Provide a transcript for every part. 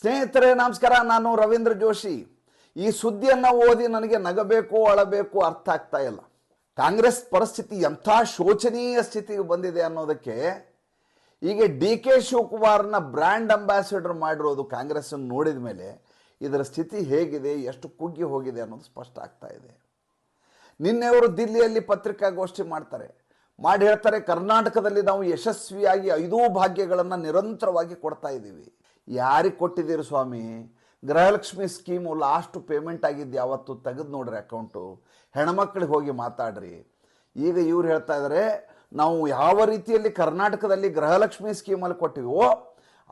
ಸ್ನೇಹಿತರೆ, ನಮಸ್ಕಾರ. ನಾನು ರವೀಂದ್ರ ಜೋಶಿ. ಈ ಸುದ್ದಿಯನ್ನು ಓದಿ ನನಗೆ ನಗಬೇಕು, ಅಳಬೇಕು ಅರ್ಥ ಆಗ್ತಾ ಇಲ್ಲ. ಕಾಂಗ್ರೆಸ್ ಪರಿಸ್ಥಿತಿ ಎಂಥ ಶೋಚನೀಯ ಸ್ಥಿತಿಗೆ ಬಂದಿದೆ ಅನ್ನೋದಕ್ಕೆ ಈಗ ಡಿ ಕೆ ಶಿವಕುಮಾರ್ನ ಬ್ರ್ಯಾಂಡ್ ಅಂಬಾಸಿಡರ್ ಮಾಡಿರೋದು ಕಾಂಗ್ರೆಸ್ ನೋಡಿದ ಮೇಲೆ ಇದರ ಸ್ಥಿತಿ ಹೇಗಿದೆ, ಎಷ್ಟು ಕುಗ್ಗಿ ಹೋಗಿದೆ ಅನ್ನೋದು ಸ್ಪಷ್ಟ ಆಗ್ತಾ ಇದೆ. ನಿನ್ನೆ ಅವರು ದಿಲ್ಲಿಯಲ್ಲಿ ಪತ್ರಿಕಾಗೋಷ್ಠಿ ಮಾಡ್ತಾರೆ. ಮಾಡಿ ಹೇಳ್ತಾರೆ, ಕರ್ನಾಟಕದಲ್ಲಿ ನಾವು ಯಶಸ್ವಿಯಾಗಿ ಐದೂ ಭಾಗ್ಯಗಳನ್ನು ನಿರಂತರವಾಗಿ ಕೊಡ್ತಾ ಇದ್ದೀವಿ. ಯಾರಿಗೆ ಕೊಟ್ಟಿದ್ದೀರಿ ಸ್ವಾಮಿ? ಗೃಹಲಕ್ಷ್ಮಿ ಸ್ಕೀಮು ಲಾಸ್ಟ್ ಪೇಮೆಂಟ್ ಆಗಿದ್ದು ಯಾವತ್ತು ತೆಗೆದು ನೋಡ್ರಿ ಅಕೌಂಟು ಹೆಣ್ಮಕ್ಳಿಗೆ ಹೋಗಿ ಮಾತಾಡ್ರಿ. ಈಗ ಇವ್ರು ಹೇಳ್ತಾ ಇದ್ದಾರೆ ನಾವು ಯಾವ ರೀತಿಯಲ್ಲಿ ಕರ್ನಾಟಕದಲ್ಲಿ ಗೃಹಲಕ್ಷ್ಮಿ ಸ್ಕೀಮಲ್ಲಿ ಕೊಟ್ಟಿವೋ,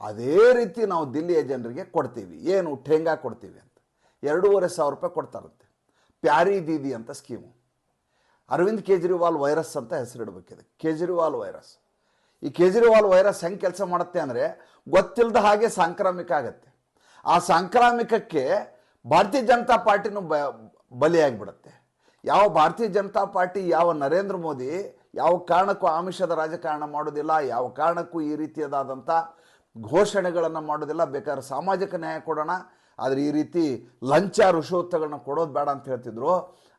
ಅದೇ ರೀತಿ ನಾವು ದಿಲ್ಲಿಯ ಜನರಿಗೆ ಕೊಡ್ತೀವಿ. ಏನು? ಠೇಂಗಾ ಕೊಡ್ತೀವಿ ಅಂತ. ಎರಡೂವರೆ ಸಾವಿರ ರೂಪಾಯಿ ಕೊಡ್ತಾರಂತೆ. ಪ್ಯಾರಿ ದೀದಿ ಅಂತ ಸ್ಕೀಮು ಅರವಿಂದ್ ಕೇಜ್ರಿವಾಲ್ ವೈರಸ್ ಅಂತ ಹೆಸರಿಡಬೇಕಿದೆ ಕೇಜ್ರಿವಾಲ್ ವೈರಸ್ ಈ ಕೇಜ್ರಿವಾಲ್ ವೈರಸ್ ಹೆಂಗೆ ಕೆಲಸ ಮಾಡುತ್ತೆ ಅಂದರೆ ಗೊತ್ತಿಲ್ಲದ ಹಾಗೆ ಸಾಂಕ್ರಾಮಿಕ ಆಗುತ್ತೆ. ಆ ಸಾಂಕ್ರಾಮಿಕಕ್ಕೆ ಭಾರತೀಯ ಜನತಾ ಪಾರ್ಟಿನೂ ಬ, ಬಲಿಯಾಗಿಬಿಡುತ್ತೆ. ಯಾವ ಭಾರತೀಯ ಜನತಾ ಪಾರ್ಟಿ, ಯಾವ ನರೇಂದ್ರ ಮೋದಿ ಯಾವ ಕಾರಣಕ್ಕೂ ಆಮಿಷದ ರಾಜಕಾರಣ ಮಾಡೋದಿಲ್ಲ, ಯಾವ ಕಾರಣಕ್ಕೂ ಈ ರೀತಿಯದಾದಂಥ ಘೋಷಣೆಗಳನ್ನು ಮಾಡೋದಿಲ್ಲ, ಬೇಕಾದ್ರೆ ಸಾಮಾಜಿಕ ನ್ಯಾಯ ಕೊಡೋಣ, ಆದರೆ ಈ ರೀತಿ ಲಂಚ ಋಷೋತ್ತಗಳನ್ನ ಕೊಡೋದು ಬೇಡ ಅಂತ ಹೇಳ್ತಿದ್ರು.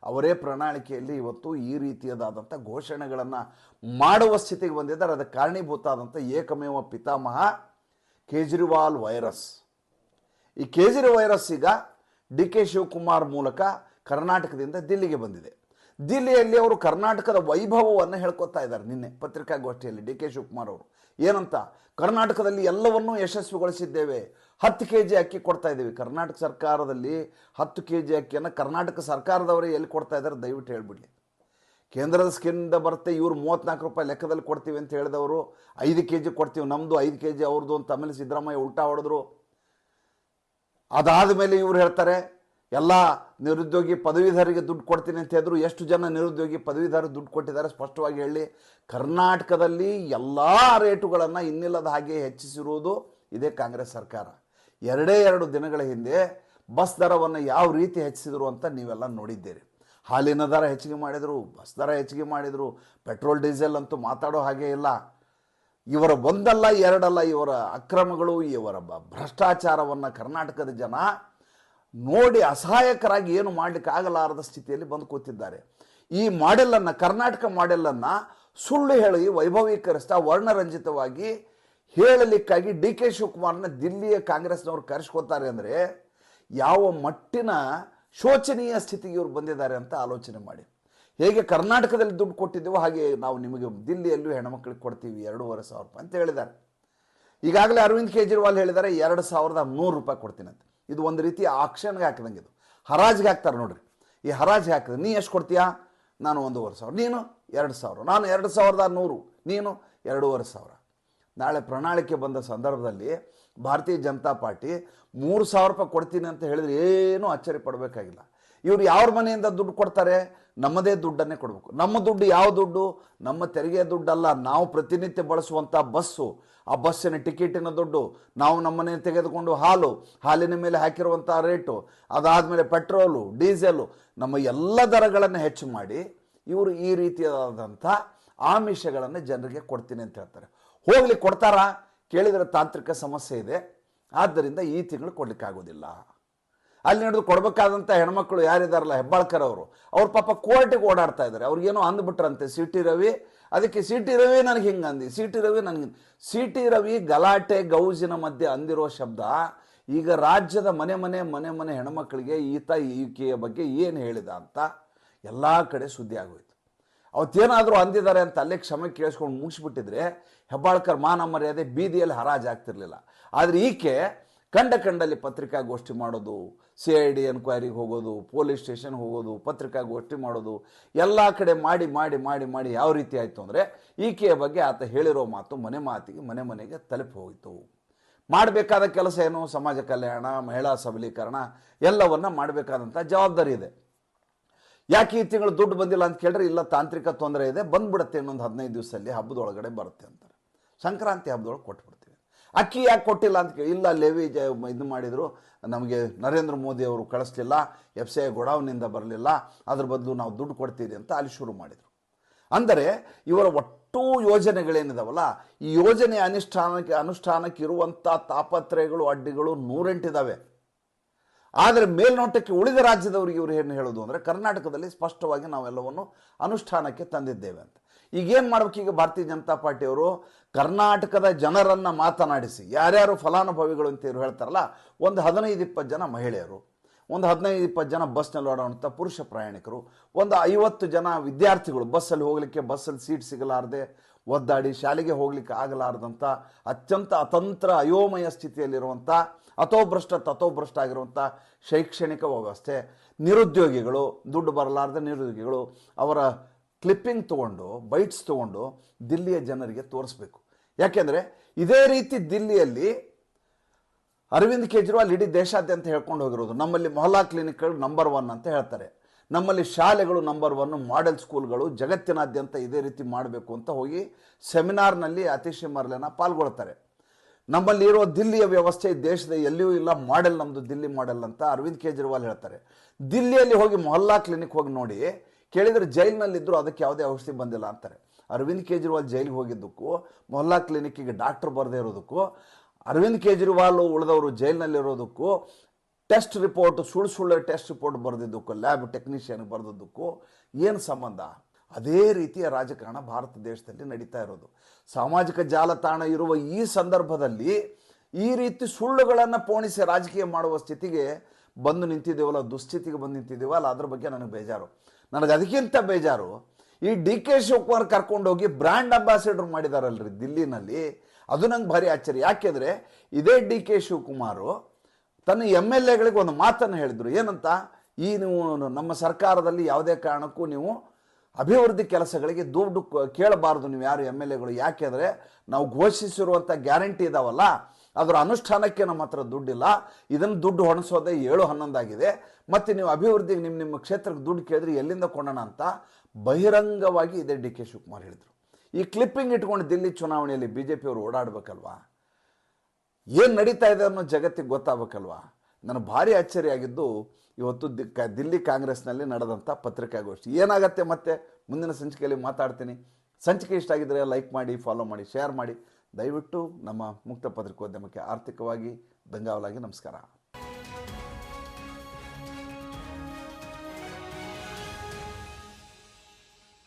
ಅವರೇ ಪ್ರಣಾಳಿಕೆಯಲ್ಲಿ ಇವತ್ತು ಈ ರೀತಿಯದಾದಂಥ ಘೋಷಣೆಗಳನ್ನು ಮಾಡುವ ಸ್ಥಿತಿಗೆ ಬಂದಿದ್ದಾರೆ. ಅದಕ್ಕೆ ಕಾರಣೀಭೂತ ಆದಂಥ ಏಕಮೇವ ಪಿತಾಮಹ ಕೇಜ್ರಿವಾಲ್ ವೈರಸ್. ಈ ಕೇಜ್ರಿ ವೈರಸ್ ಈಗ ಡಿ ಕೆ ಶಿವಕುಮಾರ್ ಮೂಲಕ ಕರ್ನಾಟಕದಿಂದ ದಿಲ್ಲಿಗೆ ಬಂದಿದೆ. ದಿಲ್ಲಿಯಲ್ಲಿ ಅವರು ಕರ್ನಾಟಕದ ವೈಭವವನ್ನು ಹೇಳ್ಕೊತಾ ಇದ್ದಾರೆ ನಿನ್ನೆ ಪತ್ರಿಕಾಗೋಷ್ಠಿಯಲ್ಲಿ ಡಿ ಕೆ ಶಿವಕುಮಾರ್ ಅವರು. ಏನಂತ? ಕರ್ನಾಟಕದಲ್ಲಿ ಎಲ್ಲವನ್ನೂ ಯಶಸ್ವಿಗೊಳಿಸಿದ್ದೇವೆ. ಹತ್ತು ಕೆ ಜಿ ಅಕ್ಕಿ ಕೊಡ್ತಾ ಇದ್ದೀವಿ. ಕರ್ನಾಟಕ ಸರ್ಕಾರದಲ್ಲಿ ಹತ್ತು ಕೆ ಜಿ ಅಕ್ಕಿಯನ್ನು ಕರ್ನಾಟಕ ಸರ್ಕಾರದವರೇ ಎಲ್ಲಿ ಕೊಡ್ತಾ ಇದ್ದಾರೆ ದಯವಿಟ್ಟು ಹೇಳ್ಬಿಡ್ಲಿ ಕೇಂದ್ರದ ಸ್ಕಿನ್ನಿಂದ ಬರುತ್ತೆ, ಇವ್ರು ಮೂವತ್ತ್ನಾಲ್ಕು ರೂಪಾಯಿ ಲೆಕ್ಕದಲ್ಲಿ ಕೊಡ್ತೀವಿ ಅಂತ ಹೇಳಿದವರು, ಐದು ಕೆ ಜಿ ಕೊಡ್ತೀವಿ ನಮ್ಮದು ಐದು ಕೆ ಜಿ ಅವ್ರದ್ದು ಅಂತ ಆಮೇಲೆ ಸಿದ್ದರಾಮಯ್ಯ ಉಲ್ಟಾ ಹೊಡೆದ್ರು. ಅದಾದ ಮೇಲೆ ಇವ್ರು ಹೇಳ್ತಾರೆ, ಎಲ್ಲ ನಿರುದ್ಯೋಗಿ ಪದವೀಧರಿಗೆ ದುಡ್ಡು ಕೊಡ್ತೀನಿ ಅಂತ ಹೇಳಿದ್ರು, ಎಷ್ಟು ಜನ ನಿರುದ್ಯೋಗಿ ಪದವೀಧರ ದುಡ್ಡು ಕೊಟ್ಟಿದ್ದಾರೆ ಸ್ಪಷ್ಟವಾಗಿ ಹೇಳಿ. ಕರ್ನಾಟಕದಲ್ಲಿ ಎಲ್ಲ ರೇಟುಗಳನ್ನು ಇನ್ನಿಲ್ಲದ ಹಾಗೆ ಹೆಚ್ಚಿಸಿರುವುದು ಇದೇ ಕಾಂಗ್ರೆಸ್ ಸರ್ಕಾರ. ಎರಡೇ ಎರಡು ದಿನಗಳ ಹಿಂದೆ ಬಸ್ ದರವನ್ನು ಯಾವ ರೀತಿ ಹೆಚ್ಚಿಸಿದ್ರು ಅಂತ ನೀವೆಲ್ಲ ನೋಡಿದ್ದೀರಿ. ಹಾಲಿನ ದರ ಹೆಚ್ಚಿಗೆ ಮಾಡಿದರು, ಬಸ್ ದರ ಹೆಚ್ಚಿಗೆ ಮಾಡಿದರು, ಪೆಟ್ರೋಲ್, ಡೀಸೆಲ್ ಅಂತೂ ಮಾತಾಡೋ ಹಾಗೆ ಇಲ್ಲ. ಇವರ ಒಂದಲ್ಲ, ಎರಡಲ್ಲ, ಇವರ ಅಕ್ರಮಗಳು, ಇವರ ಭ್ರಷ್ಟಾಚಾರವನ್ನು ಕರ್ನಾಟಕದ ಜನ ನೋಡಿ ಅಸಹಾಯಕರಾಗಿ ಏನು ಮಾಡಲಿಕ್ಕೆ ಆಗಲಾರದ ಸ್ಥಿತಿಯಲ್ಲಿ ಬಂದು ಕೂತಿದ್ದಾರೆ. ಈ ಮಾಡೆಲನ್ನು ಕರ್ನಾಟಕ ಮಾಡೆಲನ್ನು ಸುಳ್ಳು ಹೇಳಿ ವೈಭವೀಕರಿಸ್ತಾ ವರ್ಣರಂಜಿತವಾಗಿ ಹೇಳಲಿಕ್ಕಾಗಿ ಡಿ ಕೆ ಶಿವಕುಮಾರ್ನ ದಿಲ್ಲಿಯ ಕಾಂಗ್ರೆಸ್ನವ್ರು ಕರೆಸ್ಕೊತಾರೆ ಅಂದರೆ ಯಾವ ಮಟ್ಟಿನ ಶೋಚನೀಯ ಸ್ಥಿತಿಗೆ ಇವರು ಬಂದಿದ್ದಾರೆ ಅಂತ ಆಲೋಚನೆ ಮಾಡಿ. ಹೇಗೆ ಕರ್ನಾಟಕದಲ್ಲಿ ದುಡ್ಡು ಕೊಟ್ಟಿದ್ದೀವೋ ಹಾಗೆ ನಾವು ನಿಮಗೆ ದಿಲ್ಲಿಯಲ್ಲೂ ಹೆಣ್ಮಕ್ಳಿಗೆ ಕೊಡ್ತೀವಿ, ಎರಡೂವರೆ ಸಾವಿರ ರೂಪಾಯಿ ಅಂತ ಹೇಳಿದ್ದಾರೆ. ಈಗಾಗಲೇ ಅರವಿಂದ್ ಕೇಜ್ರಿವಾಲ್ ಹೇಳಿದ್ದಾರೆ, ಎರಡು ಸಾವಿರದ ನೂರು ರೂಪಾಯಿ ಕೊಡ್ತೀನಂತೆ ಇದು ಒಂದು ರೀತಿ ಆಕ್ಷನ್ಗೆ ಹಾಕಿದಂಗೆ ಇದು. ಹರಾಜಿಗೆ ಹಾಕ್ತಾರೆ ನೋಡ್ರಿ. ಈ ಹರಾಜಿಗೆ ಹಾಕಿದ್ರೆ ನೀ ಎಷ್ಟು ಕೊಡ್ತೀಯಾ? ನಾನು ಒಂದೂವರೆ ಸಾವಿರ. ನೀನು ಎರಡು ಸಾವಿರ. ನಾನು ಎರಡು ಸಾವಿರದ ನೂರು. ನೀನು ಎರಡೂವರೆ ಸಾವಿರ. ನಾಳೆ ಪ್ರಣಾಳಿಕೆ ಬಂದ ಸಂದರ್ಭದಲ್ಲಿ ಭಾರತೀಯ ಜನತಾ ಪಾರ್ಟಿ ಮೂರು ಸಾವಿರ ರೂಪಾಯಿ ಕೊಡ್ತೀನಿ ಅಂತ ಹೇಳಿದ್ರೆ ಏನೂ ಅಚ್ಚರಿ ಪಡಬೇಕಾಗಿಲ್ಲ. ಇವ್ರು ಯಾವ್ರ ಮನೆಯಿಂದ ದುಡ್ಡು ಕೊಡ್ತಾರೆ? ನಮ್ಮದೇ ದುಡ್ಡನ್ನೇ ಕೊಡಬೇಕು. ನಮ್ಮ ದುಡ್ಡು ಯಾವ ದುಡ್ಡು? ನಮ್ಮ ತೆರಿಗೆ ದುಡ್ಡಲ್ಲ. ನಾವು ಪ್ರತಿನಿತ್ಯ ಬಳಸುವಂಥ ಬಸ್ಸು. ಆ ಬಸ್ಸಿನ ಟಿಕೆಟಿನ ದುಡ್ಡು. ನಾವು ನಮ್ಮನೆ ತೆಗೆದುಕೊಂಡು ಹಾಲು, ಹಾಲಿನ ಮೇಲೆ ಹಾಕಿರುವಂಥ ರೇಟು. ಅದಾದಮೇಲೆ ಪೆಟ್ರೋಲು, ಡೀಸೆಲು. ನಮ್ಮ ಎಲ್ಲ ದರಗಳನ್ನು ಹೆಚ್ಚು ಮಾಡಿ ಇವರು ಈ ರೀತಿಯಾದಂಥ ಆಮಿಷಗಳನ್ನು ಜನರಿಗೆ ಕೊಡ್ತೀನಿ ಅಂತ ಹೇಳ್ತಾರೆ. ಹೋಗ್ಲಿ ಕೊಡ್ತಾರಾ? ಕೇಳಿದರೆ ತಾಂತ್ರಿಕ ಸಮಸ್ಯೆ ಇದೆ. ಆದ್ದರಿಂದ ಈ ತಿಂಗಳು ಕೊಡ್ಲಿಕ್ಕಾಗೋದಿಲ್ಲ ಅಲ್ಲಿ ನಡೆದು ಕೊಡಬೇಕಾದಂಥ ಹೆಣ್ಮಕ್ಳು ಯಾರಿದಾರಲ್ಲ, ಹೆಬ್ಬಾಳ್ಕರ್ ಅವರು, ಅವ್ರ ಪಾಪ ಕೋರ್ಟಿಗೆ ಓಡಾಡ್ತಾ ಇದ್ದಾರೆ. ಅವ್ರಿಗೇನೋ ಅಂದ್ಬಿಟ್ರಂತೆ ಸಿ ಟಿ ರವಿ, ಅದಕ್ಕೆ ಸಿ ಟಿ ರವಿ ನನಗೆ ಹಿಂಗೆ ಅಂದಿ ಸಿ ಟಿ ರವಿ ನನಗೆ ಸಿ ಟಿ ರವಿ ಗಲಾಟೆ ಗೌಜಿನ ಮಧ್ಯೆ ಅಂದಿರೋ ಶಬ್ದ, ಈಗ ರಾಜ್ಯದ ಮನೆ ಮನೆ ಮನೆ ಮನೆ ಹೆಣ್ಮಕ್ಳಿಗೆ ಈತ ಈಕೆಯ ಬಗ್ಗೆ ಏನು ಹೇಳಿದ ಅಂತ ಎಲ್ಲ ಕಡೆ ಸುದ್ದಿ ಆಗೋಯ್ತು ಅವತ್ತೇನಾದರೂ ಅಂದಿದ್ದಾರೆ ಅಂತ ಅಲ್ಲೇ ಕ್ಷಮೆ ಕೇಳಿಸ್ಕೊಂಡು ಮುಗಿಸ್ಬಿಟ್ಟಿದ್ರೆ ಹೆಬ್ಬಾಳ್ಕರ್ ಮಾನ ಮರ್ಯಾದೆ ಬೀದಿಯಲ್ಲಿ ಹರಾಜು ಆಗ್ತಿರ್ಲಿಲ್ಲ. ಆದರೆ ಈಕೆ ಕಂಡ ಕಂಡಲ್ಲಿ ಪತ್ರಿಕಾಗೋಷ್ಠಿ ಮಾಡೋದು, ಸಿ ಐ ಡಿ ಎನ್ಕ್ವೈರಿಗೆ ಹೋಗೋದು, ಪೊಲೀಸ್ ಸ್ಟೇಷನ್ ಹೋಗೋದು, ಪತ್ರಿಕಾಗೋಷ್ಠಿ ಮಾಡೋದು, ಎಲ್ಲ ಕಡೆ ಮಾಡಿ ಮಾಡಿ ಮಾಡಿ ಮಾಡಿ ಯಾವ ರೀತಿ ಆಯಿತು ಅಂದರೆ ಈಕೆಯ ಬಗ್ಗೆ ಆತ ಹೇಳಿರೋ ಮಾತು ಮನೆ ಮಾತಿಗೆ, ಮನೆ ಮನೆಗೆ ತಲುಪಿ ಹೋಯಿತು. ಮಾಡಬೇಕಾದ ಕೆಲಸ ಏನು? ಸಮಾಜ ಕಲ್ಯಾಣ, ಮಹಿಳಾ ಸಬಲೀಕರಣ, ಎಲ್ಲವನ್ನ ಮಾಡಬೇಕಾದಂಥ ಜವಾಬ್ದಾರಿ ಇದೆ. ಯಾಕೆ ಈ ತಿಂಗಳು ದುಡ್ಡು ಬಂದಿಲ್ಲ ಅಂತ ಕೇಳಿದ್ರೆ ಇಲ್ಲ, ತಾಂತ್ರಿಕ ತೊಂದರೆ ಇದೆ, ಬಂದ್ಬಿಡುತ್ತೆ ಇನ್ನೊಂದು ಹದಿನೈದು ದಿವಸದಲ್ಲಿ ಹಬ್ಬದೊಳಗಡೆ ಬರುತ್ತೆ ಅಂತಾರೆ. ಸಂಕ್ರಾಂತಿ ಹಬ್ಬದೊಳಗೆ ಕೊಟ್ಬಿಡ್ತೀವಿ. ಅಕ್ಕಿ ಯಾಕೆ ಕೊಟ್ಟಿಲ್ಲ ಅಂತ ಕೇಳಿ, ಇಲ್ಲ, ಲೆವಿ ಜ, ಇದು ಮಾಡಿದರು, ನಮಗೆ ನರೇಂದ್ರ ಮೋದಿ ಅವರು ಕಳಿಸ್ಲಿಲ್ಲ ಎಫ್ ಸಿ ಐ ಗೊಡಾವ್ನಿಂದ ಬರಲಿಲ್ಲ, ಅದ್ರ ಬದಲು ನಾವು ದುಡ್ಡು ಕೊಡ್ತೀವಿ ಅಂತ ಅಲ್ಲಿ ಶುರು ಮಾಡಿದರು. ಅಂದರೆ ಇವರ ಒಟ್ಟು ಯೋಜನೆಗಳೇನಿದಾವಲ್ಲ, ಈ ಯೋಜನೆ ಅನುಷ್ಠಾನಕ್ಕೆ ಅನುಷ್ಠಾನಕ್ಕೆ ಇರುವಂಥ ತಾಪತ್ರಯಗಳು, ಅಡ್ಡಿಗಳು ನೂರೆಂಟಿದ್ದಾವೆ ಆದರೆ ಮೇಲ್ನೋಟಕ್ಕೆ ಉಳಿದ ರಾಜ್ಯದವರಿಗೆ ಇವರು ಏನು ಹೇಳೋದು ಅಂದರೆ ಕರ್ನಾಟಕದಲ್ಲಿ ಸ್ಪಷ್ಟವಾಗಿ ನಾವೆಲ್ಲವನ್ನು ಅನುಷ್ಠಾನಕ್ಕೆ ತಂದಿದ್ದೇವೆ ಅಂತ. ಈಗೇನು ಮಾಡಬೇಕು ಈಗ ಭಾರತೀಯ ಜನತಾ ಪಾರ್ಟಿಯವರು ಕರ್ನಾಟಕದ ಜನರನ್ನು ಮಾತನಾಡಿಸಿ, ಯಾರ್ಯಾರು ಫಲಾನುಭವಿಗಳು ಅಂತ ಇವರು ಹೇಳ್ತಾರಲ್ಲ, ಒಂದು ಹದಿನೈದು ಇಪ್ಪತ್ತು ಜನ ಮಹಿಳೆಯರು, ಒಂದು ಹದಿನೈದು ಇಪ್ಪತ್ತು ಜನ ಬಸ್ನಲ್ಲಿ ಓಡಾಡುವಂಥ ಪುರುಷ ಪ್ರಯಾಣಿಕರು, ಒಂದು ಐವತ್ತು ಜನ ವಿದ್ಯಾರ್ಥಿಗಳು ಬಸ್ಸಲ್ಲಿ ಹೋಗಲಿಕ್ಕೆ ಬಸ್ಸಲ್ಲಿ ಸೀಟ್ ಸಿಗಲಾರದೆ ಒದ್ದಾಡಿ ಶಾಲೆಗೆ ಹೋಗ್ಲಿಕ್ಕೆ ಆಗಲಾರದಂಥ ಅತ್ಯಂತ ಅತಂತ್ರ ಅಯೋಮಯ ಸ್ಥಿತಿಯಲ್ಲಿರುವಂಥ ಅಥೋಭ್ರಷ್ಟ ತಥೋಭ್ರಷ್ಟ ಆಗಿರುವಂಥ ಶೈಕ್ಷಣಿಕ ವ್ಯವಸ್ಥೆ, ನಿರುದ್ಯೋಗಿಗಳು, ದುಡ್ಡು ಬರಲಾರದ ನಿರುದ್ಯೋಗಿಗಳು ಅವರ ಕ್ಲಿಪ್ಪಿಂಗ್ ತೊಗೊಂಡು, ಬೈಟ್ಸ್ ತೊಗೊಂಡು ದಿಲ್ಲಿಯ ಜನರಿಗೆ ತೋರಿಸ್ಬೇಕು. ಯಾಕೆಂದರೆ ಇದೇ ರೀತಿ ದಿಲ್ಲಿಯಲ್ಲಿ ಅರವಿಂದ್ ಕೇಜ್ರಿವಾಲ್ ಇಡೀ ದೇಶಾದ್ಯಂತ ಹೇಳ್ಕೊಂಡು ಹೋಗಿರೋದು, ನಮ್ಮಲ್ಲಿ ಮೊಹಲ್ಲಾ ಕ್ಲಿನಿಕ್ಗಳು ನಂಬರ್ ಒನ್ ಅಂತ ಹೇಳ್ತಾರೆ. ನಮ್ಮಲ್ಲಿ ಶಾಲೆಗಳು ನಂಬರ್ ಒನ್ ಮಾಡೆಲ್ ಸ್ಕೂಲ್ಗಳು ಜಗತ್ತಿನಾದ್ಯಂತ ಇದೇ ರೀತಿ ಮಾಡಬೇಕು ಅಂತ ಹೋಗಿ ಸೆಮಿನಾರ್ನಲ್ಲಿ ಅತಿಶಯ ಮರ್ಲೆನ ಪಾಲ್ಗೊಳ್ತಾರೆ. ನಮ್ಮಲ್ಲಿ ಇರೋ ದಿಲ್ಲಿಯ ವ್ಯವಸ್ಥೆ ದೇಶದ ಎಲ್ಲಿಯೂ ಇಲ್ಲ ಮಾಡೆಲ್ ನಮ್ಮದು ದಿಲ್ಲಿ ಮಾಡೆಲ್ ಅಂತ ಅರವಿಂದ್ ಕೇಜ್ರಿವಾಲ್ ಹೇಳ್ತಾರೆ. ದಿಲ್ಲಿಯಲ್ಲಿ ಹೋಗಿ ಮೊಹಲ್ಲಾ ಕ್ಲಿನಿಕ್ ಹೋಗಿ ನೋಡಿ, ಕೇಳಿದರೆ ಜೈಲಿನಲ್ಲಿದ್ದರೂ ಅದಕ್ಕೆ ಯಾವುದೇ ಔಷಧಿ ಬಂದಿಲ್ಲ ಅಂತಾರೆ. ಅರವಿಂದ್ ಕೇಜ್ರಿವಾಲ್ ಜೈಲಿಗೆ ಹೋಗಿದ್ದಕ್ಕೂ, ಮೊಹಲ್ಲಾ ಕ್ಲಿನಿಕ್ಕಿಗೆ ಡಾಕ್ಟರ್ ಬರದೇ ಇರೋದಕ್ಕೂ, ಅರವಿಂದ್ ಕೇಜ್ರಿವಾಲ್ ಉಳಿದವರು ಜೈಲಿನಲ್ಲಿರೋದಕ್ಕೂ ಟೆಸ್ಟ್ ರಿಪೋರ್ಟ್ ಸುಳ್ಳು ಸುಳ್ಳು ಟೆಸ್ಟ್ ರಿಪೋರ್ಟ್ ಬರೆದಿದ್ದಕ್ಕೂ, ಲ್ಯಾಬ್ ಟೆಕ್ನಿಷಿಯನ್ ಬರೆದಿದ್ದಕ್ಕೂ ಏನು ಸಂಬಂಧ? ಅದೇ ರೀತಿಯ ರಾಜಕಾರಣ ಭಾರತ ದೇಶದಲ್ಲಿ ನಡೀತಾ ಇರೋದು. ಸಾಮಾಜಿಕ ಜಾಲತಾಣ ಇರುವ ಈ ಸಂದರ್ಭದಲ್ಲಿ ಈ ರೀತಿ ಸುಳ್ಳುಗಳನ್ನು ಪೋಣಿಸಿ ರಾಜಕೀಯ ಮಾಡುವ ಸ್ಥಿತಿಗೆ ಬಂದು ನಿಂತಿದ್ದೇವಲ್ಲ, ದುಸ್ಥಿತಿಗೆ ಬಂದು ನಿಂತಿದ್ದೇವಲ್ಲ ಅದ್ರ ಬಗ್ಗೆ ನನಗೆ ಬೇಜಾರು. ನನಗೆ ಅದಕ್ಕಿಂತ ಬೇಜಾರು, ಈ ಡಿ ಕೆ ಶಿವಕುಮಾರ್ ಕರ್ಕೊಂಡೋಗಿ ಬ್ರ್ಯಾಂಡ್ ಅಂಬಾಸಿಡರ್ ಮಾಡಿದಾರಲ್ರಿ ದಿಲ್ಲಿನಲ್ಲಿ. ಅದು ನಂಗೆ ಭಾರಿ ಆಶ್ಚರ್ಯ. ಯಾಕೆಂದರೆ ಇದೇ ಡಿ ಕೆ ಶಿವಕುಮಾರು ತನ್ನ ಎಂ ಎಲ್ ಎಗಳಿಗೆ ಒಂದು ಮಾತನ್ನು ಹೇಳಿದರು. ಏನಂತ? ಈ ನೀವು ನಮ್ಮ ಸರ್ಕಾರದಲ್ಲಿ ಯಾವುದೇ ಕಾರಣಕ್ಕೂ ನೀವು ಅಭಿವೃದ್ಧಿ ಕೆಲಸಗಳಿಗೆ ದುಡ್ಡು ಕೇಳಬಾರ್ದು ನೀವು ಯಾರು ಎಂ ಎಲ್ ಎಗಳು ಯಾಕೆಂದರೆ ನಾವು ಘೋಷಿಸಿರುವಂಥ ಗ್ಯಾರಂಟಿ ಇದಾವಲ್ಲ, ಅದರ ಅನುಷ್ಠಾನಕ್ಕೆ ನಮ್ಮ ಹತ್ರ ದುಡ್ಡಿಲ್ಲ. ಇದನ್ನು ದುಡ್ಡು ಹೊಣಿಸೋದೇ ಏಳು ಹನ್ನೊಂದಾಗಿದೆ. ಮತ್ತು ನೀವು ಅಭಿವೃದ್ಧಿಗೆ ನಿಮ್ಮ ನಿಮ್ಮ ಕ್ಷೇತ್ರಕ್ಕೆ ದುಡ್ಡು ಕೇಳಿದ್ರೆ ಎಲ್ಲಿಂದ ಕೊಂಡೋಣ ಅಂತ ಬಹಿರಂಗವಾಗಿ ಇದೇ ಡಿ ಕೆ ಶಿವಕುಮಾರ್ ಹೇಳಿದರು. ಈ ಕ್ಲಿಪ್ಪಿಂಗ್ ಇಟ್ಕೊಂಡು ದಿಲ್ಲಿ ಚುನಾವಣೆಯಲ್ಲಿ ಬಿ ಜೆ ಪಿಯವರು ಓಡಾಡಬೇಕಲ್ವಾ? ಏನು ನಡೀತಾ ಇದೆ ಅನ್ನೋ ಜಗತ್ತಿಗೆ ಗೊತ್ತಾಗಬೇಕಲ್ವಾ? ನಾನು ಭಾರಿ ಆಗಿದ್ದು ಇವತ್ತು ದಿ ಕ ದಿಲ್ಲಿ ಕಾಂಗ್ರೆಸ್ನಲ್ಲಿ ನಡೆದಂಥ ಪತ್ರಿಕಾಗೋಷ್ಠಿ. ಏನಾಗತ್ತೆ ಮತ್ತೆ? ಮುಂದಿನ ಸಂಚಿಕೆಯಲ್ಲಿ ಮಾತಾಡ್ತೀನಿ. ಸಂಚಿಕೆ ಇಷ್ಟ ಆಗಿದ್ದರೆ ಲೈಕ್ ಮಾಡಿ, ಫಾಲೋ ಮಾಡಿ, ಶೇರ್ ಮಾಡಿ. ದಯವಿಟ್ಟು ನಮ್ಮ ಮುಕ್ತ ಪತ್ರಿಕೋದ್ಯಮಕ್ಕೆ ಆರ್ಥಿಕವಾಗಿ ಬೆಂಗಾವಲಾಗಿ ನಮಸ್ಕಾರ.